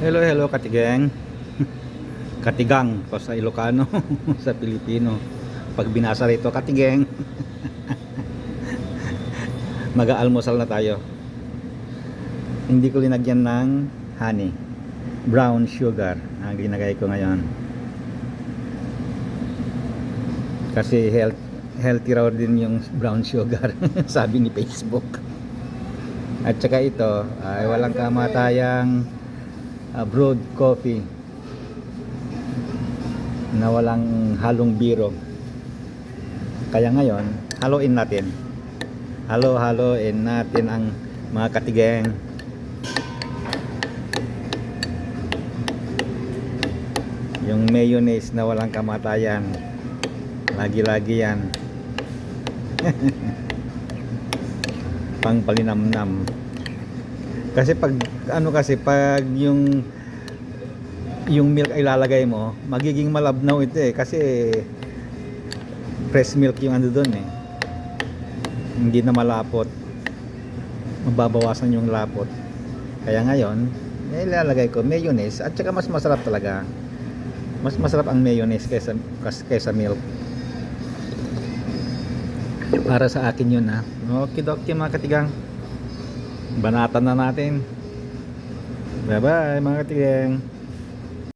Hello, hello katigeng. Katigang ko sa Ilocano, sa Pilipino. Pag binasa rito, katigeng. Mag-aalmusal na tayo. Hindi ko linagyan ng honey. Brown sugar ang ginagay ko ngayon. Kasi health, healthy raw din yung brown sugar, sabi ni Facebook. At saka ito, ay walang kamatayang uh, coffee na walang halong biro. Kaya ngayon, haluin natin. Halo-haloin natin ang mga katigeng. Yung mayonnaise na walang kamatayan. Lagi-lagi yan. Pang palinamnam. Kasi pag ano kasi pag yung yung milk ay lalagay mo, magiging malabnaw ito eh kasi fresh milk yung ano doon eh. Hindi na malapot. Mababawasan yung lapot. Kaya ngayon, eh, ilalagay ko mayonnaise at saka mas masarap talaga. Mas masarap ang mayonnaise kaysa kaysa milk. Para sa akin yun ha. Okay, okay mga katigang. Banatan na natin. Bye bye mga katigang.